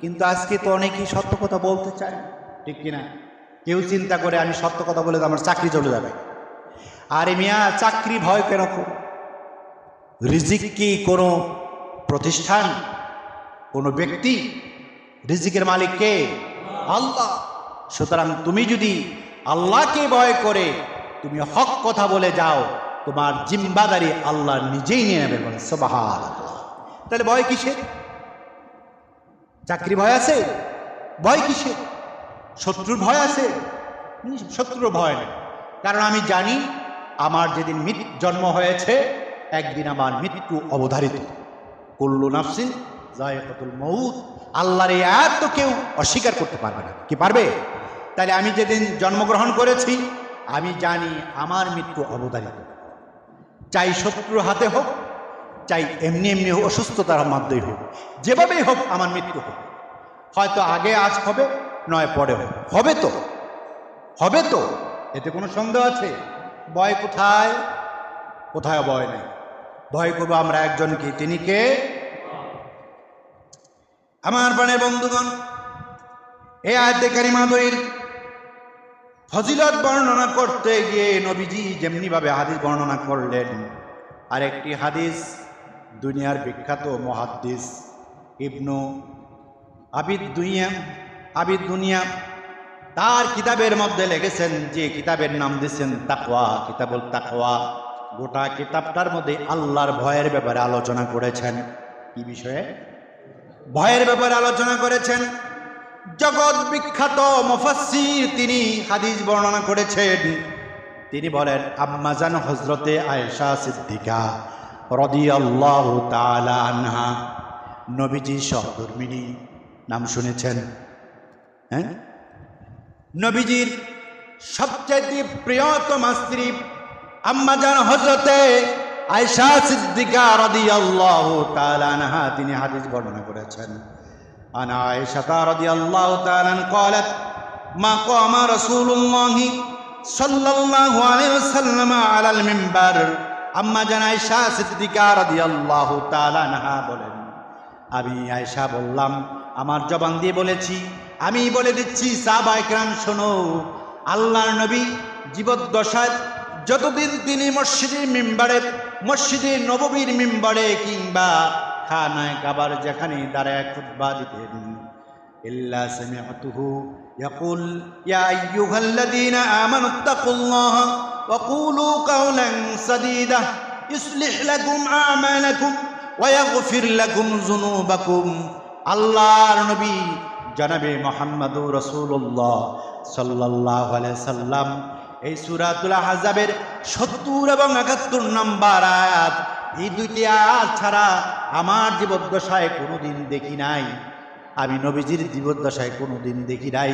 কিন্তু আজকে তো অনেকেই সত্য কথা বলতে চায় ঠিক কিনা? কেউ চিন্তা করে আমি সত্য কথা বলে তো আমার চাকরি চলে যাবে। আরে মিয়া, চাকরি ভয় কেন রিজিক কি কোনো প্রতিষ্ঠান? কোনো ব্যক্তি? রিজিকের মালিক কে? আল্লাহ। সুতরাং তুমি যদি আল্লাহকে ভয় করে, তুমি হক কথা বলে যাও, তোমার জিম্বাদারি আল্লাহ নিজেই নিয়ে নেবে বলে সবাহার তাহলে ভয় কিসের? চাকরি ভয় আছে? ভয় কিসে শত্রুর ভয় আছে? শত্রুর ভয় নেই। কারণ আমি জানি, আমার যেদিন জন্ম হয়েছে, একদিন আমার মৃত্যু অবধারিত। কুল্লু নাফসিন জায়কাতুল মৌত আল্লাহর এই কেউ অস্বীকার করতে পারবে না। কি পারবে? তাহলে আমি যেদিন জন্মগ্রহণ করেছি, আমি জানি আমার মৃত্যু অবধারিত। চাই শত্রুর হাতে হোক, চাই এমনি এমনি অসুস্থতার মাধ্যমে হোক। যেভাবেই হোক, আমার মৃত্যু হোক। হয়তো আগে আজ হবে, নয় পরে হবে। তো? হবে তো? এতে কোনো সন্দেহ আছে? ভয় কোথায়? কোথায় ভয় নেই? ভয় করব আমরা একজনকে তিনি কে? আমার প্রাণের বন্ধুগণ এ আয়তে কারিমাদয়ের ফজিলত বর্ণনা করতে গিয়ে নবীজি যেমনিভাবে হাদিস বর্ণনা করলেন, আরেকটি হাদিস দুনিয়ার বিখ্যাত মহাদ্দিস ইবনু আবিদ দুনিয়া আবিদ দুনিয়া। তার কিতাবের মধ্যে লেগেছেন যে কিতাবের নাম দিয়েছেন তাকওয়া, কিতাবুল তাকওয়া। গোটা কিতাবটার মধ্যে আল্লাহর ভয়ের ব্যাপারে আলোচনা করেছেন। কি বিষয়ে? ভয়ের ব্যাপারে আলোচনা করেছেন। জগৎ বিখ্যাত মুফাসসির তিনি হাদিস বর্ণনা করেছেন। তিনি বলেন আম্মাজান হজরতে আয়েশা সিদ্দিকা রাদিয়াল্লাহু তাআলা আনহা নবীজি সহধর্মিনী। নাম শুনেছেন হ্যাঁ? নবীজির সবচেয়ে প্রিয়তম স্ত্রী আম্মাজান হজরতে আয়সা সিদ্দিকা রদি আল্লাহ তালানহা তিনি হাদিস বর্ণনা করেছেন। আনা আয়সা তা রদি আল্লাহ তালান কলাত মা কমা রসুল্লাহি সাল্লাল্লাহু আলাইহি ওয়াসাল্লাম আলাল মিম্বার। আম্মা জান আয়সা সিদ্দিকা রাদিয়াল্লাহু তাআলা আনহা বলেন, আমি আয়সা বললাম আমার জবান দিয়ে বলেছি, আমি বলে দিচ্ছি, সাহবা একরাম, শোনো, আল্লাহর নবী জীবদ্দশায় যতদিন তিনি মসজিদের মিম্বারে, মসজিদে নববীর মিম্বারে কিংবা খানায় কাবার যেখানে দাঁড়ায় খুতবা দিতেন, ইল্লা সামিআতুহু, ইয়াকুল, ইয়া আইয়ুহাল্লাযীনা আমানু তাকুল্লাহ ওয়া কুলু কাওলান সাদীদা, ইসলিহ লাকুম আমালাকুম ওয়া ইয়াগফির লাকুম যুনুবাকুম। আল্লাহর নবী জনাবে মোহাম্মদুর রসুল্লাহ সাল্লাহ সাল্লাম। এই সুরাতুল হাজাবের সত্তর এবং একাত্তর নম্বর আয়াত, এই দুইটি আয়াত ছাড়া আমার জীবদ্দশায় কোনোদিন দেখি নাই। আমি নবীজির জীবদ্দশায় কোনোদিন দেখি নাই।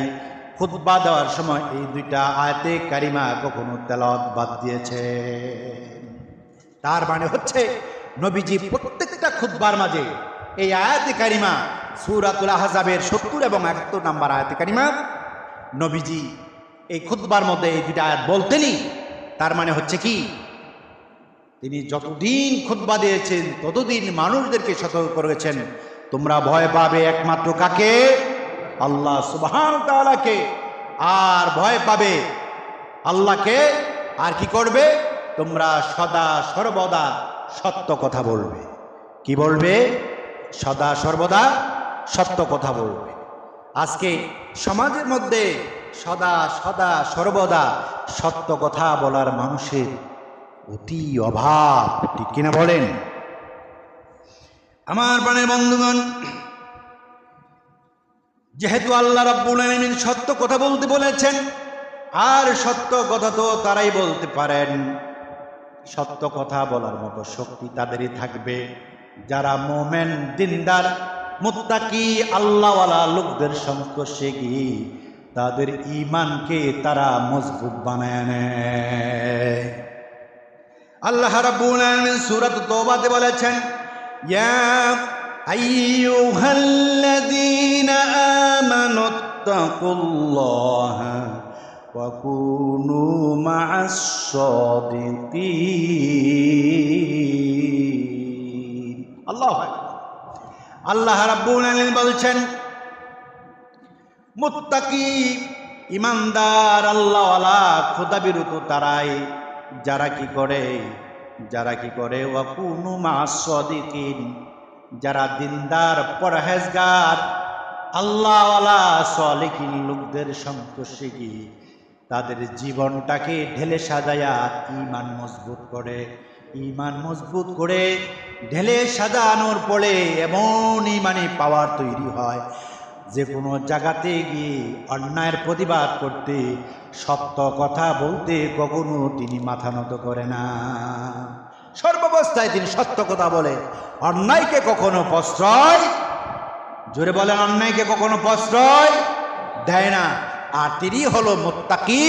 খুতবা দেওয়ার সময় এই দুইটা আয়াতে কারিমা কখনো তেলত বাদ দিয়েছে। তার মানে হচ্ছে নবীজি প্রত্যেকটা খুতবার মাঝে এই আয়াতে কারিমা সুরাতুল আহজাবের সত্তর এবং একাত্তর নাম্বার আয়াতে কারিমা, নবীজি এই খুতবার মধ্যে এই দুইটা আয়াত বলতেনই তার মানে হচ্ছে কি? তিনি যতদিন খুতবা দিয়েছেন, ততদিন মানুষদেরকে সতর্ক করেছেন। তোমরা ভয় পাবে একমাত্র কাকে? আল্লাহ সুবহান তাআলাকে। আর ভয় পাবে আল্লাহকে। আর কি করবে? তোমরা সদা সর্বদা সত্য কথা বলবে। কি বলবে? সদা সর্বদা সত্য কথা বলবে। আজকে সমাজের মধ্যে সদা সদা সর্বদা সত্য কথা বলার মানুষের অতি অভাব, ঠিক কিনা বলেন? আমার প্রাণের বন্ধুগণ, যেহেতু আল্লাহ রাব্বুল আলামিন সত্য কথা বলতে বলেছেন, আর সত্য কথা তো তারাই বলতে পারেন। সত্য কথা বলার মতো শক্তি তাদেরই থাকবে। যারা মোমেন দিনদার, মুত্তাকি আল্লাহওয়ালা লোকদের সংস্পর্শে গিয়ে তাদের ইমানকে তারা মজবুত বানায় নেয়? আল্লাহ রাব্বুল আলামিন সূরাত তওবাতে বলেছেন, ইয়া আইয়ুহাল্লাযীনা আমানু তাকুল্লাহা ওয়া কুনু মা'আস সাদিকিন আল্লাহু আল্লাহ রাব্বুল বলছেন, মুত্তাকি ইমানদার আল্লাহওয়ালা খোদা বিরত তারাই, যারা কি করে, যারা কি করে, ওয়াকুনু মা সদিকিন, যারা দিনদার পরহেজগার, আল্লাহওয়ালা সলিকিন লোকদের সন্তোষে গিয়ে তাদের জীবনটাকে ঢেলে সাজায়া ইমান মজবুত করে ইমান মজবুত করে ঢেলে সাজানোর পরে এমন ইমানি পাওয়ার তৈরি হয় যে কোনো জায়গাতে গিয়ে অন্যায়ের প্রতিবাদ করতে, সত্য কথা বলতে কখনো তিনি মাথা নত করে না। সর্বাবস্থায় তিনি সত্য কথা বলে, অন্যায়কে কখনো প্রশ্রয়, জোরে বলেন, অন্যায়কে কখনো প্রশ্রয় দেয় না। আর তিনি হলো মোত্তাকি,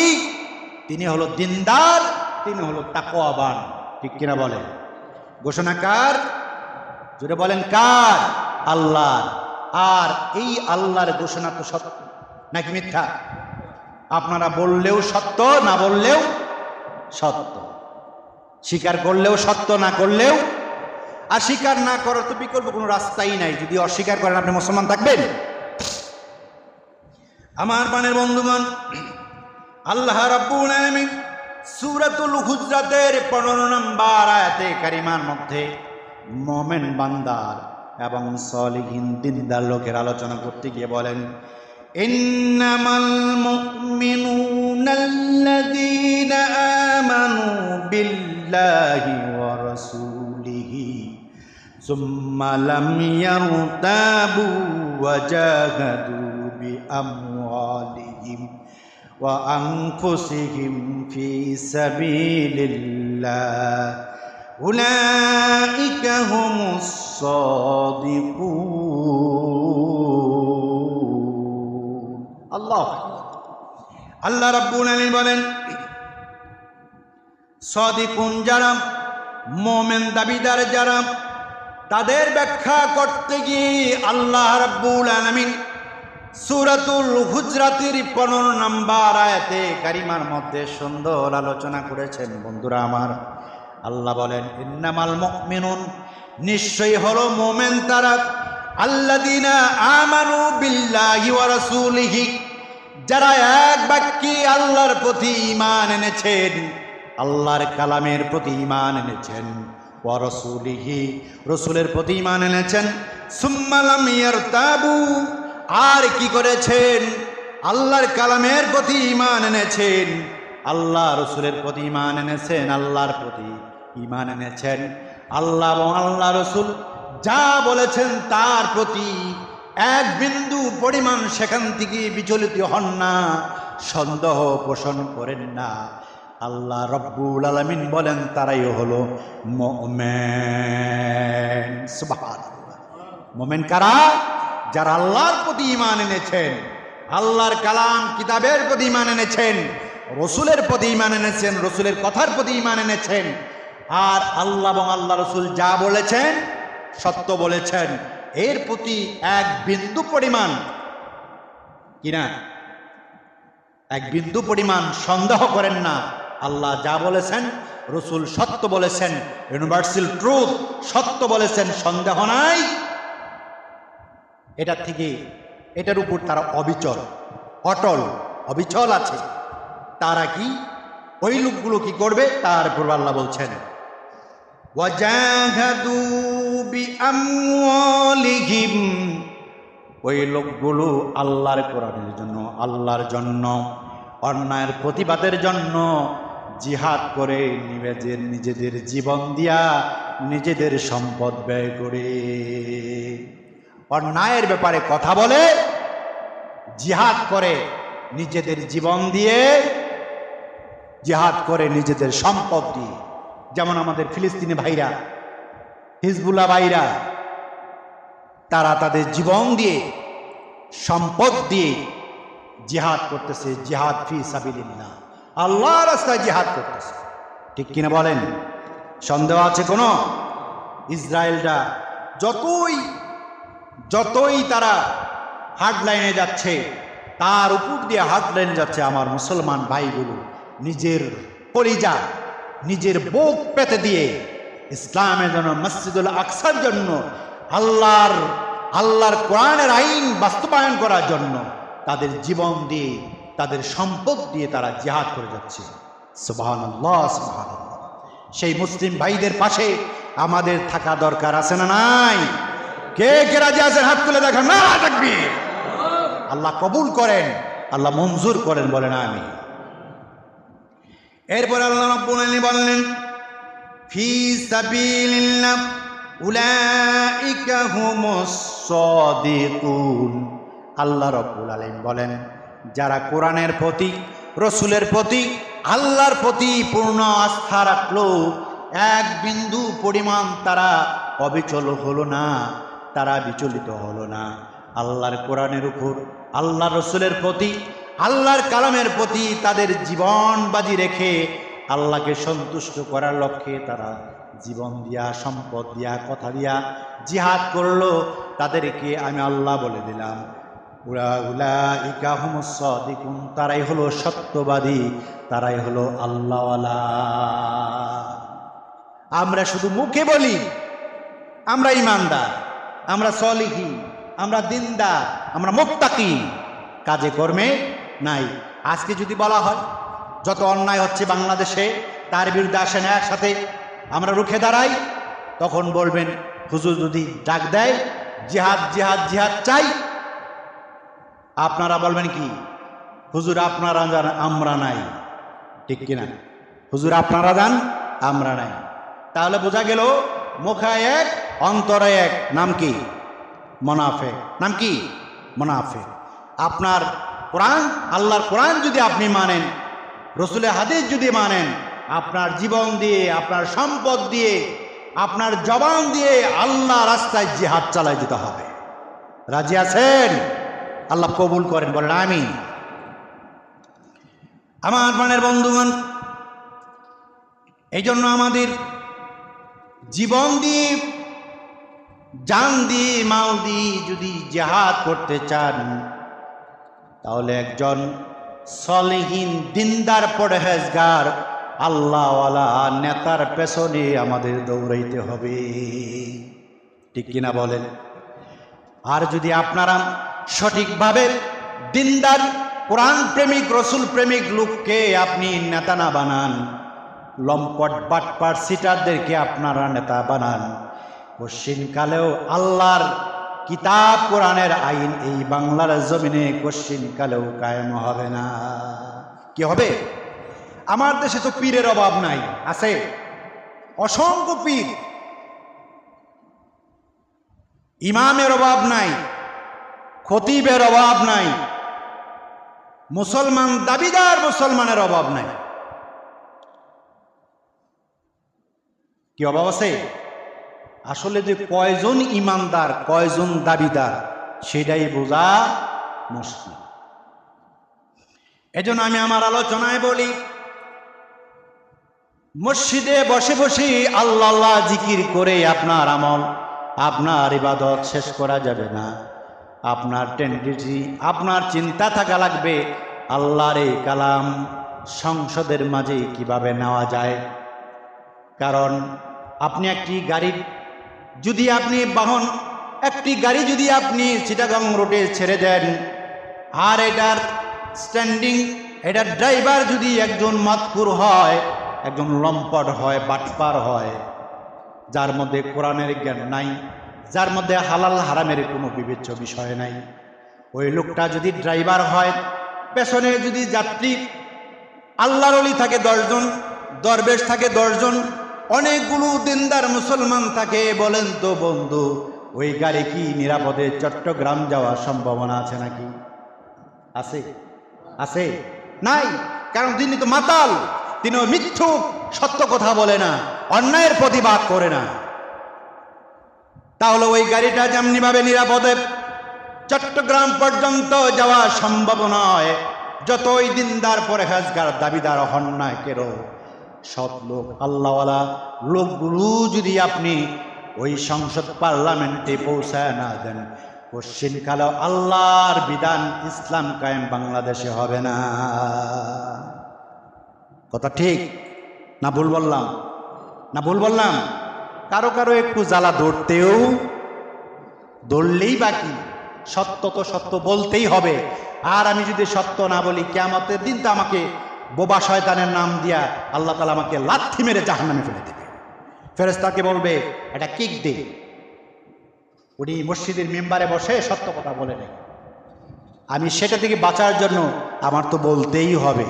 তিনি হলো দিনদার, তিনি হলো তাকোয়াবান ঠিক কিনা বলেন? ঘোষণা কার? জোরে বলেন কার? আল্লাহ আর এই আল্লাহর ঘোষণা তো সত্য, নাকি মিথ্যা? আপনারা বললেও সত্য, না বললেও সত্য। স্বীকার করলেও সত্য, না করলেও, আর স্বীকার না করার তো বিকল্প কোনো রাস্তাই নাই। যদি অস্বীকার করেন, আপনি মুসলমান থাকবেন? আমার পানের বন্ধুগণ, আল্লাহ রাব্বুল আলামিন সুরাতুল হুজরাতের পনেরো নম্বর আয়াতে কারিমার মধ্যে মোমেন বান্দার এবং সলিহীন দিনদার লোকের আলোচনা করতে গিয়ে বলেন, ইন্নামাল মুমিনুনা আল্লাযীনা আমানু বিল্লাহি ওয়া রাসূলিহি وأنفسهم في سبيل الله أولئك هم الصادقون الله আল্লাহ রাব্বুল আলামিন বলেন সদিকুন যারা মোমেন দাবিদার যারা তাদের ব্যাখ্যা করতে গিয়ে আল্লাহ রাব্বুল আলামিন সূরাতুল হুজরাতের 15 নাম্বার আয়াতে কারিমার মধ্যে সুন্দর আলোচনা করেছেন বন্ধুরা আমার। আল্লাহ বলেন, ইন্নামাল মুমিনুন, নিশ্চয়ই হলো মোমেন তারা, আল্লাযিনা আমানু বিল্লাহি ওয়া যারা এক বাক্যে আল্লাহর প্রতি ঈমান এনেছেন, আল্লাহর কালামের প্রতি ঈমান এনেছেন, ওয়া রসুলের প্রতি ঈমান এনেছেন, সুম্মা লাম ইয়ারতাবু আর কি করেছেন? আল্লাহর কালামের প্রতি ঈমান এনেছেন। আল্লাহ রসুলের প্রতি ঈমান এনেছেন, আল্লাহর প্রতি ঈমান এনেছেন। আল্লাহ এবং আল্লাহ রসুল যা বলেছেন তার প্রতি এক বিন্দু পরিমাণ সেখান থেকে বিচলিত হন না, সন্দেহ পোষণ করেন না। আল্লাহ রব্বুল আলমিন বলেন, তারাই হলো মোমেন। মোমেন কারা? যারা আল্লাহর প্রতি ইমান এনেছেন, আল্লাহর কালাম কিতাবের প্রতি ইমান এনেছেন, রসুলের প্রতি ইমান এনেছেন, রসুলের কথার প্রতি ইমান এনেছেন, আর আল্লাহ এবং আল্লাহ রসুল যা বলেছেন, সত্য বলেছেন, এর প্রতি এক বিন্দু পরিমাণ কিনা এক বিন্দু পরিমাণ সন্দেহ করেন না। আল্লাহ যা বলেছেন, রসুল সত্য বলেছেন, ইউনিভার্সাল ট্রুথ সত্য বলেছেন, সন্দেহ নাই। এটা থেকে এটার উপর তারা অবিচল। অটল, অবিচল আছে। তারা কি? ওই লোকগুলো কি করবে? তার উপর আল্লাহ বলছেন ওই লোকগুলো আল্লাহর কোরআনের জন্য, আল্লাহর জন্য, অন্যায়ের প্রতিবাদের জন্য জিহাদ করে নিজেদের নিজেদের জীবন দিয়া নিজেদের সম্পদ ব্যয় করে। অন্যায়ের ব্যাপারে কথা বলে, জিহাদ করে নিজেদের জীবন দিয়ে, জিহাদ করে নিজেদের সম্পদ দিয়ে। যেমন আমাদের ফিলিস্তিনি ভাইরা, হিজবুল্লাহ ভাইরা, তারা তাদের জীবন দিয়ে, সম্পদ দিয়ে জিহাদ করতেছে, জিহাদ ফি সাবিলিল্লাহ। আল্লাহ রাস্তায় জিহাদ করতেছে। ঠিক কিনা বলেন? সন্দেহ আছে কোনো? ইসরায়েলরা যতই যতই তারা হার্ড লাইনে যাচ্ছে, তার উপর দিয়ে হার্ড লাইনে যাচ্ছে আমার মুসলমান ভাইগুলো, নিজের পরিজা নিজের বুক পেতে দিয়ে ইসলামের জন্য মসজিদুল আকসার জন্য, আল্লাহর আল্লাহর কোরআনের আইন বাস্তবায়ন করার জন্য তাদের জীবন দিয়ে, তাদের সম্পদ দিয়ে তারা জিহাদ করে যাচ্ছে। সেই মুসলিম ভাইদের পাশে আমাদের থাকা দরকার আছে না নাই? কে কে রাজি আছেন? হাত তুলে দেখেন। না থাকবি। আল্লাহ কবুল করেন, আল্লাহ মঞ্জুর করেন বলেন আমি এরপর আল্লাহ রাব্বুল বললেন, ফি সাবিলিল্লাহ উলাইকা হুমুস সাদিকুন। আল্লাহ রাব্বুল আলামিন বলেন, যারা কোরআনের প্রতি, রসুলের প্রতি, আল্লাহর প্রতি পূর্ণ আস্থা রাখল, এক বিন্দু পরিমাণ তারা অবিচল হলো না। তারা বিচলিত হলো না। আল্লাহর কোরআনের উপর আল্লাহ রসুলের প্রতি, আল্লাহর কালামের প্রতি তাদের জীবন বাজি রেখে আল্লাহকে সন্তুষ্ট করার লক্ষ্যে তারা জীবন দিয়া, সম্পদ দিয়া, কথা দিয়া জিহাদ করল। তাদেরকে আমি আল্লাহ বলে দিলাম। উলা উলা ইকা হুমুসদিকুন তারাই হলো সত্যবাদী, তারাই হলো আল্লাহওয়ালা। আমরা শুধু মুখে বলি, আমরা ইমানদার। আমরা সলিহি, আমরা দিনদার, আমরা মুক্তাকি। কাজে কর্মে নাই। আজকে যদি বলা হয়, যত অন্যায় হচ্ছে বাংলাদেশে, তার বিরুদ্ধে আসেন একসাথে আমরা রুখে দাঁড়াই, তখন বলবেন, হুজুর যদি ডাক দেয়, জিহাদ জিহাদ জিহাদ চাই। আপনারা বলবেন কি, হুজুর আপনারা যান, আমরা নাই। ঠিক কিনা? হুজুর আপনারা যান, আমরা নাই। তাহলে বোঝা গেল মুখায় এক, অন্তরে এক। নাম কি? মনাফে নাম কি? মনাফে আপনার কোরআন, আল্লাহর কোরআন যদি আপনি মানেন, রসুলের হাদিস যদি মানেন, আপনার জীবন দিয়ে, আপনার সম্পদ দিয়ে, আপনার জবান দিয়ে আল্লাহ রাস্তায় জিহাদ চালাই দিতে হবে। রাজি আছেন? আল্লাহ কবুল করেন, বলেন আমি আমার প্রাণের বন্ধুগণ এই জন্য আমাদের জীবন দিয়ে, জান দিয়ে, মাল দিয়ে যদি জেহাদ করতে চান, তাহলে একজন সলিহীন দিনদার পরহেজগার, আল্লাহওয়ালা নেতার পেছনে আমাদের দৌড়াইতে হবে। ঠিক কিনা বলেন? আর যদি আপনারা সঠিকভাবে দিনদার, কোরআন প্রেমিক, রসুল প্রেমিক লোককে আপনি নেতা না বানান লম্পট বাটপার সিটারদেরকে আপনারা নেতা বানান। কালেও আল্লাহর কিতাব, কোরআনের আইন এই বাংলার জমিনে কালেও কায়েম হবে না। কি হবে? আমার দেশে তো পীরের অভাব নাই, আছে। অসংখ্য পীর। ইমামের অভাব নাই, খতিবের অভাব নাই, মুসলমান দাবিদার মুসলমানের অভাব নাই। কি অভাব আছে? আসলে যে কয়জন ইমানদার, কয়জন দাবিদার, সেটাই বোঝা মুশকিল। এজন্য আমি আমার আলোচনায় বলি, মসজিদে বসে বসে আল্লাহ জিকির করে আপনার আমল, আপনার ইবাদত শেষ করা যাবে না। আপনার টেন্ডেন্সি আপনার চিন্তা থাকা লাগবে, আল্লাহর এই কালাম সংসদের মাঝে কীভাবে নেওয়া যায় কারণ আপনি একটি গাড়ির যদি আপনি বাহন, একটি গাড়ি যদি আপনি চিটাগং রোডে ছেড়ে দেন, আর এটার স্ট্যান্ডিং এটার ড্রাইভার যদি একজন মাতকুর হয়, একজন লম্পট হয়, বাটপার হয়, যার মধ্যে কোরআনের জ্ঞান নাই, যার মধ্যে হালাল হারামের কোনো বিবেচ্য বিষয় নাই, ওই লোকটা যদি ড্রাইভার হয়, পেছনে যদি যাত্রী, আল্লাহর অলি থাকে দশজন, দরবেশ থাকে দশজন অনেকগুলো দিনদার মুসলমান থাকে, বলেন তো বন্ধু, ওই গাড়ি কি নিরাপদে চট্টগ্রাম যাওয়ার সম্ভাবনা আছে নাকি? আছে। আছে? নাই? কারণ তিনি তো মাতাল তিনি মিথ্যুক, সত্য কথা বলে না, অন্যায়ের প্রতিবাদ করে না। তাহলে ওই গাড়িটা যেমনিভাবে নিরাপদে চট্টগ্রাম পর্যন্ত যাওয়া সম্ভব নয়, যতই দিনদার পরে হেজগার দাবিদার না কেন। সৎ লোক, আল্লাহওয়ালা লোকগুলো যদি আপনি ওই সংসদ পার্লামেন্টে পৌঁছায় না দেন পশ্চিমকালে আল্লাহর বিধান ইসলাম কায়েম বাংলাদেশে হবে না। কথা ঠিক? না ভুল বললাম? না ভুল বললাম? কারও কারও একটু জ্বালা ধরতেও, ধরলেই বাকি সত্য তো সত্য বলতেই হবে। আর আমি যদি সত্য না বলি কেমতের দিন তো আমাকে বোবা শয়তানের নাম দিয়া আল্লাহ তালা আমাকে লাথি মেরে জাহান্নামে ফেলে দেবে। ফেরেস্তাকে বলবে, এটা কিক দে? উনি মসজিদের মেম্বারে বসে সত্য কথা বলে নেই আমি সেটা থেকে বাঁচার জন্য আমার তো বলতেই হবে।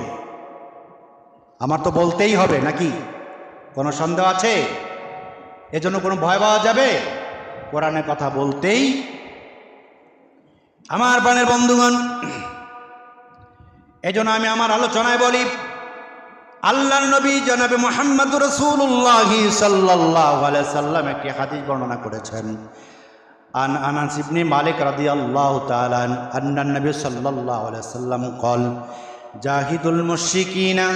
আমার তো বলতেই হবে, নাকি? কোনো সন্দেহ আছে? এজন্য কোনো ভয় পাওয়া যাবে? কোরআনের কথা বলতেই। আমার বানের বন্ধুগণ এজন্য আমি আমার আলোচনায় বলি আল্লাহ নবী জনাবে মোহাম্মদ রসুল্লাহ সাল্লাহ সাল্লাম একটি হাদিস বর্ণনা করেছেন। আন আনাস ইবনে মালিক রাদি আল্লাহ তালান আন্নান নবী সাল্লাহ সাল্লাম কল, জাহিদুল মুশিকিনা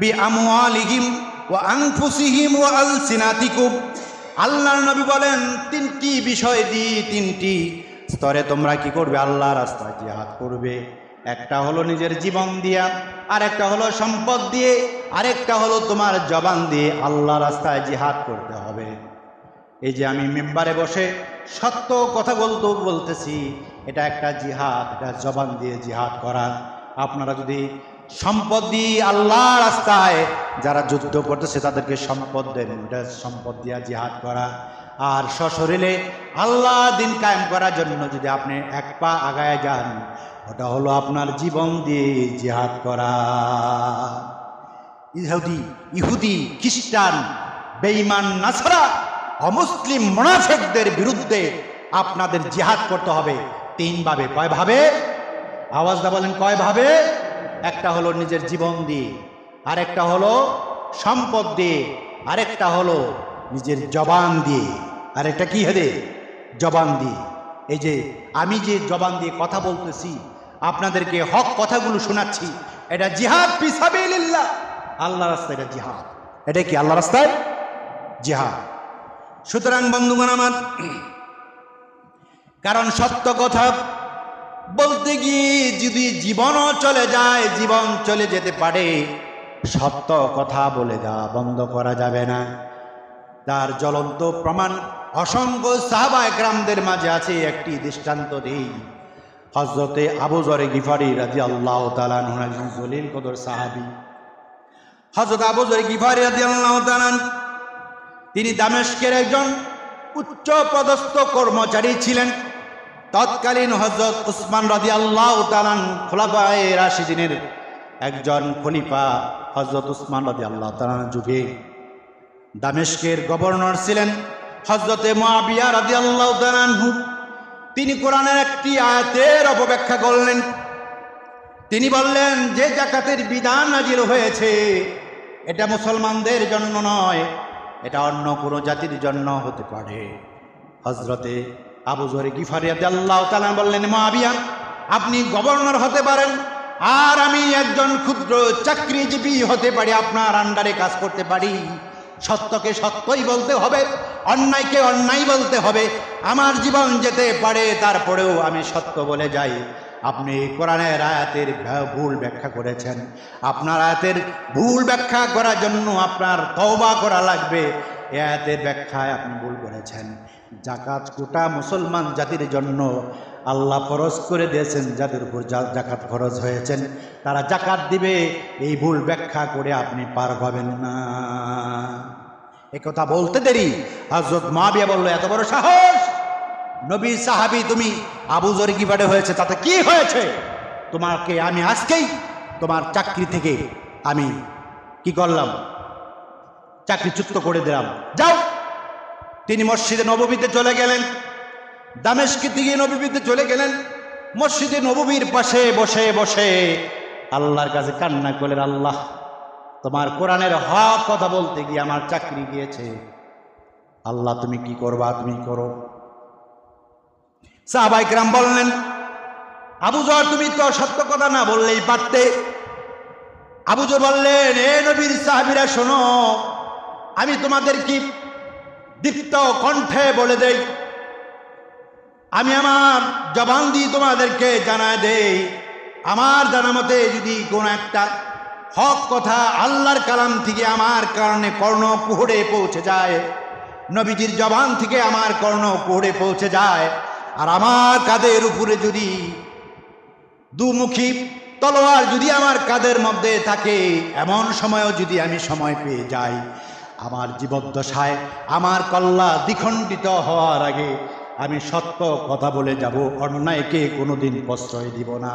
বি আমওয়ালিহিম ও আংফুসিহিম ও আল সিনাতিকুম আল্লাহ নবী বলেন, তিনটি বিষয় দিয়ে তিনটি স্তরে তোমরা কি করবে? আল্লাহ রাস্তায় জিহাদ করবে। একটা হলো নিজের জীবন দিয়া আর একটা হলো সম্পদ দিয়ে, আরেকটা হলো তোমার জবান দিয়ে আল্লাহ রাস্তায় জিহাদ করতে হবে। এই যে আমি মেম্বারে বসে সত্য কথা বলতে বলতেছি, এটা একটা জিহাদ, এটা জবান দিয়ে জিহাদ করা। আপনারা যদি সম্পদ দিয়ে আল্লাহ রাস্তায় যারা যুদ্ধ করতেছে তাদেরকে সম্পদ দেন, এটা সম্পদ দিয়া জিহাদ করা। আর সশরীরে আল্লাহ দিন কায়েম করার জন্য যদি আপনি এক পা আগায় যান ওটা হলো আপনার জীবন দিয়ে জিহাদ করা। ইহুদি ইহুদি, খ্রিস্টান, বেঈমান নাছাড়া অমুসলিম মোনাফেকদের বিরুদ্ধে আপনাদের জিহাদ করতে হবে। তিনভাবে কয়ভাবে আওয়াজটা বলেন কয়ভাবে একটা হলো নিজের জীবন দিয়ে, আরেকটা হলো সম্পদ দিয়ে, আরেকটা হলো নিজের জবান দিয়ে। আরেকটা কি হবে? জবান দিয়ে। এই যে আমি যে জবান দিয়ে কথা বলতেছি, আপনাদেরকে হক কথাগুলো শোনাচ্ছি, এটা জিহাদ পিসাবিল্লাহ আল্লাহ রাস্তায় এটা জিহাদ। এটা কি আল্লাহ রাস্তায়? জিহাদ। সুতরাং বন্ধুগণ আমার, কারণ সত্য কথা বলতে গিয়ে যদি জীবনও চলে যায়, জীবন চলে যেতে পারে, সত্য কথা বলে দেওয়া বন্ধ করা যাবে না। তার জ্বলন্ত প্রমাণ অসংখ্য সাহাবা একরামদের মাঝে আছে, একটি দৃষ্টান্ত দেই। হজরতে আবু জরে গিফারি রাজি আল্লাহ তালান জলিল কদর সাহাবি। হজরত আবু জরে গিফারি রাজি আল্লাহ তিনি দামেস্কের একজন উচ্চ পদস্থ কর্মচারী ছিলেন। তৎকালীন হজরত উসমান রাজি আল্লাহ তালান খোলাফায় রাশিদিনের একজন খলিফা হজরত উসমান রাজি আল্লাহ তালান যুগে দামেস্কের গভর্নর ছিলেন হজরতে মহাবিয়া তিনি কোরআনের একটি আয়াতের অপব্যাখ্যা করলেন। তিনি বললেন, যে জাকাতের বিধান নাজিল হয়েছে, এটা মুসলমানদের জন্য নয়, এটা অন্য কোনো জাতির জন্য হতে পারে। হজরতে আবু জরে গিফারিয়াতে আল্লাহ তালা বললেন মহাবিয়া আপনি গভর্নর হতে পারেন, আর আমি একজন ক্ষুদ্র চাকরিজীবী হতে পারি, আপনার আন্ডারে কাজ করতে পারি। সত্যকে সত্যই বলতে হবে, অন্যায়কে অন্যায় বলতে হবে। আমার জীবন যেতে পারে, তারপরেও আমি সত্য বলে যাই। আপনি কোরআনের আয়াতের ভুল ব্যাখ্যা করেছেন। আপনার আয়াতের ভুল ব্যাখ্যা করার জন্য আপনার তওবা করা লাগবে। এ আয়াতের ব্যাখ্যায় আপনি ভুল করেছেন। জাকাত কোটা মুসলমান জাতির জন্য আল্লাহ ফরজ করে দিয়েছেন যাদের উপর জাকাত ফরজ হয়েছেন, তারা জাকাত দিবে, এই ভুল ব্যাখ্যা করে আপনি পার পাবেন না। কথা বলতে দেরি। হজরত মাবিয়া বলল, এত বড় সাহস! নবী সাহাবি তুমি আবু জরগি বাড়ে হয়েছে, তাতে কি হয়েছে? তোমাকে আমি আজকেই তোমার চাকরি থেকে আমি কি করলাম? চাকরিচ্যুত করে দিলাম। যাও। তিনি মসজিদে নবমীতে চলে গেলেন। দামেশকে থেকে নবীতে চলে গেলেন। মসজিদে নবমীর পাশে বসে বসে আল্লাহর কাছে কান্না করলেন, আল্লাহ, তোমার কোরআনের হক কথা বলতে গিয়ে আমার চাকরি গিয়েছে। আল্লাহ, তুমি কি করবা? তুমি করো। সাহাবাইকরাম বললেন, আবু জর, তুমি তো সত্য কথা না বললেই পারতে। আবু জর বললেন, এ নবীর সাহাবিরা, শোনো, আমি তোমাদের কি দীপ্ত কণ্ঠে বলে দেই আমি আমার জবান দিয়ে তোমাদেরকে জানায় দেই, আমার জানা মতে যদি কোনো একটা হক কথা আল্লাহর কালাম থেকে আমার কারণে কর্ণ পুহড়ে পৌঁছে যায়, নবীজির জবান থেকে আমার কর্ণ পুহড়ে পৌঁছে যায়, আর আমার কাদের উপরে যদি দুমুখী তলোয়ার যদি আমার কাদের মধ্যে থাকে, এমন সময়ও যদি আমি সময় পেয়ে যাই, আমার জীবদ্দশায় আমার কল্লা দ্বিখণ্ডিত হওয়ার আগে আমি সত্য কথা বলে যাব, অন্যায়কে কোনোদিন প্রশ্রয় দিব না।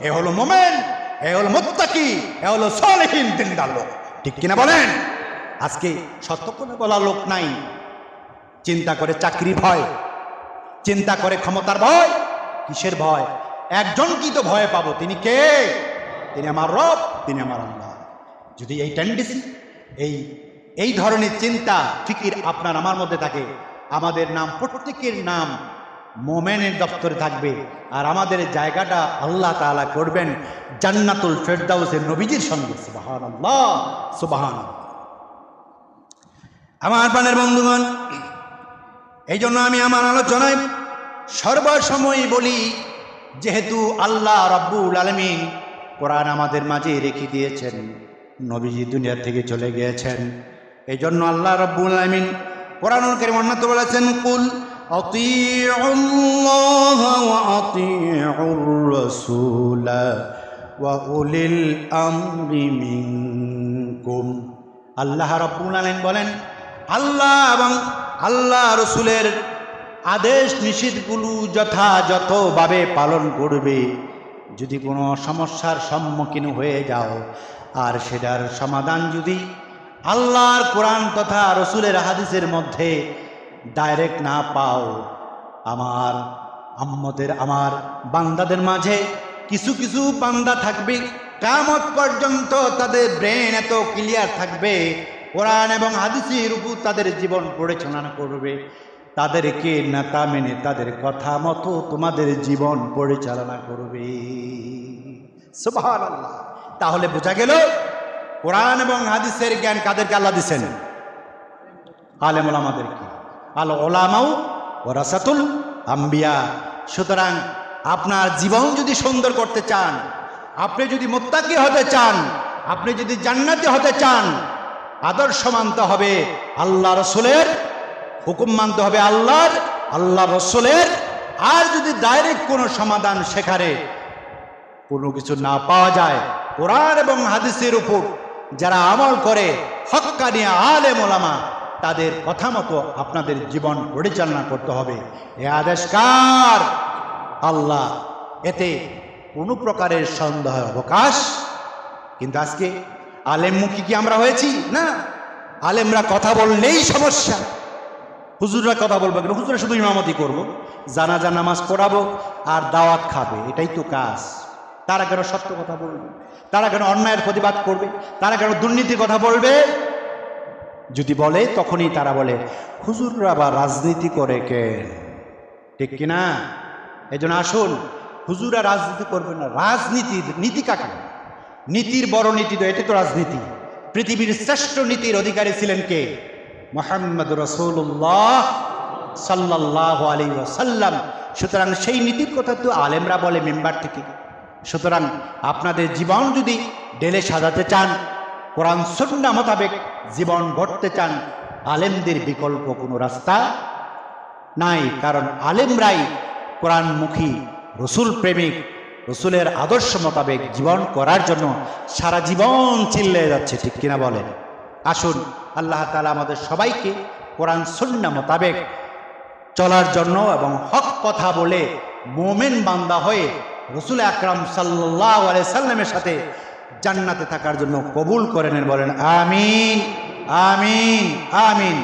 এ হলো মোমেন, এ হলো মোত্তাকি, এ হলো সলেহীন দিনদার লোক। ঠিক কিনা বলেন? আজকে সত্য করে বলা লোক নাই। চিন্তা করে চাকরি ভয়, চিন্তা করে ক্ষমতার ভয়, কিসের ভয়? একজন কি তো ভয় পাবো, তিনি কে? তিনি আমার রব, তিনি আমার আল্লাহ। যদি এই টেন্ডেন্সি এই এই ধরনের চিন্তা, ফিকির আপনার আমার মধ্যে থাকে আমাদের নাম, প্রত্যেকের নাম মোমেনের দপ্তরে থাকবে। আর আমাদের জায়গাটা আল্লাহ তাআলা করবেন জান্নাতুল ফেরদাউসের নবীজির সঙ্গে। সুবাহান আল্লাহ সুবাহান আমার প্রাণের বন্ধুগণ এই জন্য আমি আমার আলোচনায় সর্বসময় বলি, যেহেতু আল্লাহ রব্বুল আলমিন কোরআন আমাদের মাঝে রেখে দিয়েছেন, নবীজি দুনিয়া থেকে চলে গিয়েছেন এই জন্য আল্লাহ রব্বুল আলমিন কোরআনুল করিম অন্যত বলেছেন কুল أطيعوا الله وأطيعوا الرسول وأولي الأمر منكم আল্লাহ রব্বুল আলামিন বলেন আল্লাহ এবং আল্লাহ রসুলের আদেশ নিষেধগুলো যথাযথভাবে পালন করবে যদি কোনো সমস্যার সম্মুখীন হয়ে যাও আর সেটার সমাধান যদি আল্লাহর কোরআন তথা রসুলের হাদিসের মধ্যে ডাইরেক্ট না পাও। আমার আম্মদের আমার বান্দাদের মাঝে কিছু কিছু বান্দা থাকবে কামত পর্যন্ত তাদের ব্রেন এত ক্লিয়ার থাকবে, কোরআন এবং হাদিসের উপর তাদের জীবন পরিচালনা করবে। তাদেরকে নেতা মেনে তাদের কথা মতো তোমাদের জীবন পরিচালনা করবে। সুবহানাল্লাহ। তাহলে বোঝা গেল কোরআন এবং হাদিসের জ্ঞান কাদেরকে আল্লাহ দিচ্ছেন আলেম ওলামাদেরকে আল ওলামাউ ও রাসাতুল আম্বিয়া। সুতরাং আপনার জীবন যদি সুন্দর করতে চান, আপনি যদি মোত্তাকি হতে চান, আপনি যদি জান্নাতি হতে চান আদর্শ মানতে হবে আল্লাহ রসুলের হুকুম মানতে হবে আল্লাহর, আল্লাহ রসুলের। আর যদি ডাইরেক্ট কোনো সমাধান সেখানে কোনো কিছু না পাওয়া যায়, কোরআন এবং হাদিসের উপর যারা আমল করে হক্কানি আলে মোলামা তাদের কথা মতো আপনাদের জীবন পরিচালনা করতে হবে। এ আদেশ কার? আল্লাহ। এতে কোনো প্রকারের সন্দেহ, অবকাশ। কিন্তু আজকে আলেমমুখী কি আমরা হয়েছি? না। আলেমরা কথা বললেই সমস্যা। হুজুররা কথা বলব কেন? হুজুরা শুধু ইমামতি করব, জানাজা, নামাজ পড়াবো আর দাওয়াত খাবে। এটাই তো কাজ। তারা কেন সত্য কথা বলবে। তারা কেন অন্যায়ের প্রতিবাদ করবে? তারা কেন দুর্নীতির কথা বলবে? যদি বলে, তখনই তারা বলে, হুজুররা বা রাজনীতি করে কে? ঠিক কিনা? এই জন্য আসুন, হুজুরা রাজনীতি করবে না। রাজনীতির নীতি কাকে? নীতির বড় নীতি তো এটা তো রাজনীতি। পৃথিবীর শ্রেষ্ঠ নীতির অধিকারী ছিলেন কে? মোহাম্মদ রসুল্লাহ সাল্লাহ আলী ওসাল্লাম সুতরাং সেই নীতির কথা তো আলেমরা বলে মেম্বার থেকে। সুতরাং আপনাদের জীবন যদি ডেলে সাজাতে চান, কোরআন সন্না মোতাবেক জীবন গড়তে চান, আলেমদের বিকল্প কোনো রাস্তা নাই, কারণ আলেমরাই কোরআনমুখী রসুল প্রেমিক রসুলের আদর্শ মোতাবেক জীবন করার জন্য সারা জীবন চিল্লে যাচ্ছে, ঠিক কিনা বলেন? আসুন, আল্লাহ তালা আমাদের সবাইকে কোরআন সন্না মোতাবেক চলার জন্য এবং হক কথা বলে মোমেন বান্দা হয়ে রসুল আকরাম সাল্লাহ সাল্লামের সাথে জান্নাতে থাকার জন্য কবুল করেন বলেন আমিন আমিন আমিন।